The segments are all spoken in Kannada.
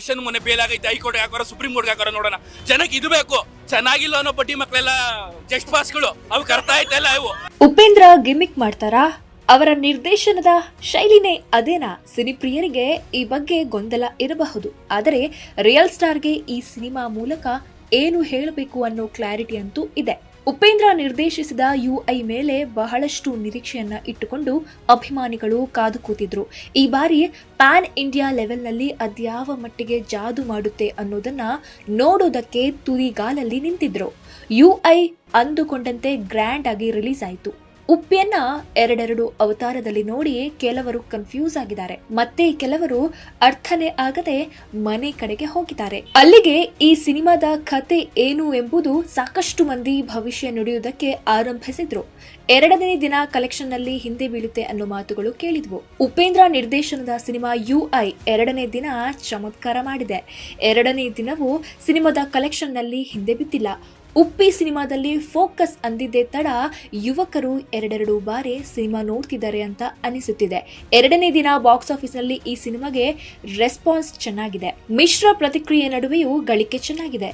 ದರ್ಶನ್ ಮೊನ್ನೆ ಬೇಲ್ ಆಗೈತೆ ಹೈಕೋರ್ಟ್ ಹಾಕೋರ ಸುಪ್ರೀಂ ಕೋರ್ಟ್ ಹಾಕೋರ ನೋಡೋಣ. ಜನಕ್ಕೆ ಇದು ಬೇಕು. ಚೆನ್ನಾಗಿಲ್ಲ ಅನ್ನೋ ಪಟ್ಟಿ ಮಕ್ಕಳೆಲ್ಲ ಜಸ್ಟ್ ಪಾಸ್ಗಳು. ಅವು ಕರ್ತಾ ಆಯ್ತಲ್ಲ ಇವು. ಉಪೇಂದ್ರ ಗಿಮಿಕ್ ಮಾಡ್ತಾರಾ? ಅವರ ನಿರ್ದೇಶನದ ಶೈಲಿನೇ ಅದೇನಾ? ಸಿನಿಪ್ರಿಯರಿಗೆ ಈ ಬಗ್ಗೆ ಗೊಂದಲ ಇರಬಹುದು. ಆದರೆ ರಿಯಲ್ ಸ್ಟಾರ್ಗೆ ಈ ಸಿನಿಮಾ ಮೂಲಕ ಏನು ಹೇಳಬೇಕು ಅನ್ನೋ ಕ್ಲಾರಿಟಿ ಅಂತೂ ಇದೆ. ಉಪೇಂದ್ರ ನಿರ್ದೇಶಿಸಿದ ಯುಐ ಮೇಲೆ ಬಹಳಷ್ಟು ನಿರೀಕ್ಷೆಯನ್ನ ಇಟ್ಟುಕೊಂಡು ಅಭಿಮಾನಿಗಳು ಕಾದು ಕೂತಿದ್ರು. ಈ ಬಾರಿ ಪ್ಯಾನ್ ಇಂಡಿಯಾ ಲೆವೆಲ್ನಲ್ಲಿ ಅದ್ಯಾವ ಮಟ್ಟಿಗೆ ಜಾದು ಮಾಡುತ್ತೆ ಅನ್ನೋದನ್ನ ನೋಡೋದಕ್ಕೆ ತುದಿಗಾಲಲ್ಲಿ ನಿಂತಿದ್ರು. ಯುಐ ಅಂದುಕೊಂಡಂತೆ ಗ್ರ್ಯಾಂಡ್ ಆಗಿ ರಿಲೀಸ್ ಆಯಿತು. ಉಪ್ಪಿಯನ್ನ ಎರಡೆರಡು ಅವತಾರದಲ್ಲಿ ನೋಡಿ ಕೆಲವರು ಕನ್ಫ್ಯೂಸ್ ಆಗಿದ್ದಾರೆ. ಮತ್ತೆ ಕೆಲವರು ಅರ್ಥನೇ ಆಗದೆ ಮನೆ ಕಡೆಗೆ ಹೋಗಿದ್ದಾರೆ. ಅಲ್ಲಿಗೆ ಈ ಸಿನಿಮಾದ ಕತೆ ಏನು ಎಂಬುದು ಸಾಕಷ್ಟು ಮಂದಿ ಭವಿಷ್ಯ ನುಡಿಯುವುದಕ್ಕೆ ಆರಂಭಿಸಿದ್ರು. ಎರಡನೇ ದಿನ ಕಲೆಕ್ಷನ್ನಲ್ಲಿ ಹಿಂದೆ ಬೀಳುತ್ತೆ ಅನ್ನೋ ಮಾತುಗಳು ಕೇಳಿದ್ವು. ಉಪೇಂದ್ರ ನಿರ್ದೇಶನದ ಸಿನಿಮಾ ಯುಐ ಎರಡನೇ ದಿನ ಚಮತ್ಕಾರ ಮಾಡಿದೆ. ಎರಡನೇ ದಿನವೂ ಸಿನಿಮಾದ ಕಲೆಕ್ಷನ್ನಲ್ಲಿ ಹಿಂದೆ ಬಿದ್ದಿಲ್ಲ. ಉಪ್ಪಿ ಸಿನಿಮಾದಲ್ಲಿ ಫೋಕಸ್ ಅಂದಿದ್ದೇ ತಡ ಯುವಕರು ಎರಡೆರಡು ಬಾರಿ ಸಿನಿಮಾ ನೋಡ್ತಿದ್ದಾರೆ ಅಂತ ಅನಿಸುತ್ತಿದೆ. ಎರಡನೇ ದಿನ ಬಾಕ್ಸ್ ಆಫೀಸ್ನಲ್ಲಿ ಈ ಸಿನಿಮಾಗೆ ರೆಸ್ಪಾನ್ಸ್ ಚೆನ್ನಾಗಿದೆ. ಮಿಶ್ರ ಪ್ರತಿಕ್ರಿಯೆ ನಡುವೆಯೂ ಗಳಿಕೆ ಚೆನ್ನಾಗಿದೆ.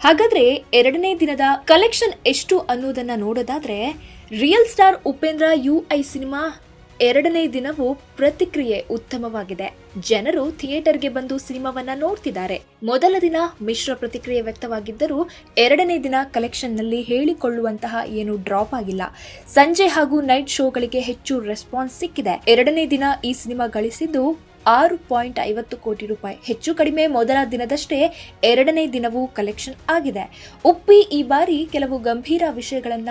ಹಾಗಾದ್ರೆ ಎರಡನೇ ದಿನದ ಕಲೆಕ್ಷನ್ ಎಷ್ಟು ಅನ್ನೋದನ್ನ ನೋಡೋದಾದ್ರೆ, real star Upendra U I cinema ಎರಡನೇ ದಿನವೂ ಪ್ರತಿಕ್ರಿಯೆ ಉತ್ತಮವಾಗಿದೆ. ಜನರು ಥಿಯೇಟರ್ಗೆ ಬಂದು ಸಿನಿಮಾವನ್ನ ನೋಡ್ತಿದ್ದಾರೆ. ಮೊದಲ ದಿನ ಮಿಶ್ರ ಪ್ರತಿಕ್ರಿಯೆ ವ್ಯಕ್ತವಾಗಿದ್ದರೂ ಎರಡನೇ ದಿನ ಕಲೆಕ್ಷನ್ನಲ್ಲಿ ಹೇಳಿಕೊಳ್ಳುವಂತಹ ಏನು ಡ್ರಾಪ್ ಆಗಿಲ್ಲ. ಸಂಜೆ ಹಾಗೂ ನೈಟ್ ಶೋಗಳಿಗೆ ಹೆಚ್ಚು ರೆಸ್ಪಾನ್ಸ್ ಸಿಕ್ಕಿದೆ. ಎರಡನೇ ದಿನ ಈ ಸಿನಿಮಾ ಗಳಿಸಿದ್ದು ಆರು ಪಾಯಿಂಟ್ ಐವತ್ತು ಕೋಟಿ ರೂಪಾಯಿ. ಹೆಚ್ಚು ಕಡಿಮೆ ಮೊದಲ ದಿನದಷ್ಟೇ ಎರಡನೇ ದಿನವೂ ಕಲೆಕ್ಷನ್ ಆಗಿದೆ. ಉಪ್ಪಿ ಈ ಬಾರಿ ಕೆಲವು ಗಂಭೀರ ವಿಷಯಗಳನ್ನ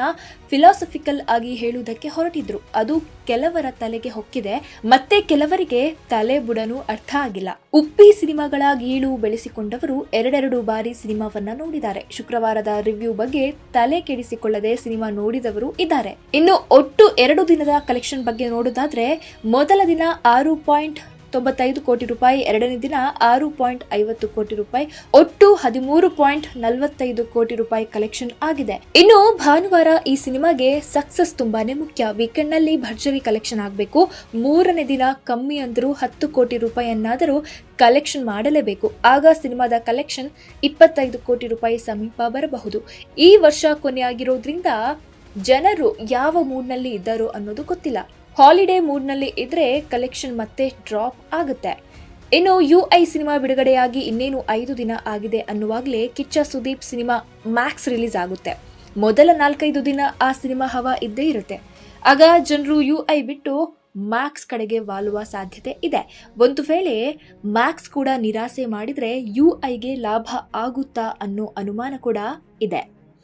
ಫಿಲಾಸಫಿಕಲ್ ಆಗಿ ಹೇಳುವುದಕ್ಕೆ ಹೊರಟಿದ್ರು. ಅದು ಕೆಲವರ ತಲೆಗೆ ಹೊಕ್ಕಿದೆ, ಮತ್ತೆ ಕೆಲವರಿಗೆ ತಲೆ ಬುಡನು ಅರ್ಥ ಆಗಿಲ್ಲ. ಉಪ್ಪಿ ಸಿನಿಮಾಗಳ ಗೀಳು ಬೆಳೆಸಿಕೊಂಡವರು ಎರಡೆರಡು ಬಾರಿ ಸಿನಿಮಾವನ್ನ ನೋಡಿದ್ದಾರೆ. ಶುಕ್ರವಾರದ ರಿವ್ಯೂ ಬಗ್ಗೆ ತಲೆ ಕೆಡಿಸಿಕೊಳ್ಳದೆ ಸಿನಿಮಾ ನೋಡಿದವರು ಇದ್ದಾರೆ. ಇನ್ನು ಒಟ್ಟು ಎರಡು ದಿನದ ಕಲೆಕ್ಷನ್ ಬಗ್ಗೆ ನೋಡೋದಾದ್ರೆ ಮೊದಲ ದಿನ ಆರು ಪಾಯಿಂಟ್ ತೊಂಬತ್ತೈದು ಕೋಟಿ ರೂಪಾಯಿ, ಎರಡನೇ ದಿನ ಆರು ಪಾಯಿಂಟ್ ಐವತ್ತು ಕೋಟಿ ರೂಪಾಯಿ, ಒಟ್ಟು ಹದಿಮೂರು ಪಾಯಿಂಟ್ ನಲವತ್ತೈದು ಕೋಟಿ ರೂಪಾಯಿ ಕಲೆಕ್ಷನ್ ಆಗಿದೆ. ಇನ್ನು ಭಾನುವಾರ ಈ ಸಿನಿಮಾಗೆ ಸಕ್ಸಸ್ ತುಂಬಾನೇ ಮುಖ್ಯ. ವೀಕೆಂಡ್ನಲ್ಲಿ ಭರ್ಜರಿ ಕಲೆಕ್ಷನ್ ಆಗಬೇಕು. ಮೂರನೇ ದಿನ ಕಮ್ಮಿ ಅಂದರೂ ಹತ್ತು ಕೋಟಿ ರೂಪಾಯಿಯನ್ನಾದರೂ ಕಲೆಕ್ಷನ್ ಮಾಡಲೇಬೇಕು. ಆಗ ಸಿನಿಮಾದ ಕಲೆಕ್ಷನ್ ಇಪ್ಪತ್ತೈದು ಕೋಟಿ ರೂಪಾಯಿ ಸಮೀಪ ಬರಬಹುದು. ಈ ವರ್ಷ ಕೊನೆಯಾಗಿರೋದ್ರಿಂದ ಜನರು ಯಾವ ಮೂಡ್ನಲ್ಲಿ ಇದ್ದಾರೋ ಅನ್ನೋದು ಗೊತ್ತಿಲ್ಲ. ಹಾಲಿಡೇ ಮೂಡ್ನಲ್ಲಿ ಇದ್ರೆ ಕಲೆಕ್ಷನ್ ಮತ್ತೆ ಡ್ರಾಪ್ ಆಗುತ್ತೆ. ಇನ್ನು ಯು ಐ ಸಿನಿಮಾ ಬಿಡುಗಡೆಯಾಗಿ ಇನ್ನೇನು ಐದು ದಿನ ಆಗಿದೆ ಅನ್ನುವಾಗಲೇ Kichcha Sudeep cinema Max release ಆಗುತ್ತೆ. ಮೊದಲ ನಾಲ್ಕೈದು ದಿನ ಆ ಸಿನಿಮಾ ಹವಾ ಇದ್ದೇ ಇರುತ್ತೆ. ಆಗ ಜನರು ಯು ಐ ಬಿಟ್ಟು ಮ್ಯಾಕ್ಸ್ ಕಡೆಗೆ ವಾಲುವ ಸಾಧ್ಯತೆ ಇದೆ. ಒಂದು ವೇಳೆ ಮ್ಯಾಕ್ಸ್ ಕೂಡ ನಿರಾಸೆ ಮಾಡಿದರೆ ಯು ಐಗೆ ಲಾಭ ಆಗುತ್ತಾ ಅನ್ನೋ ಅನುಮಾನ ಕೂಡ ಇದೆ.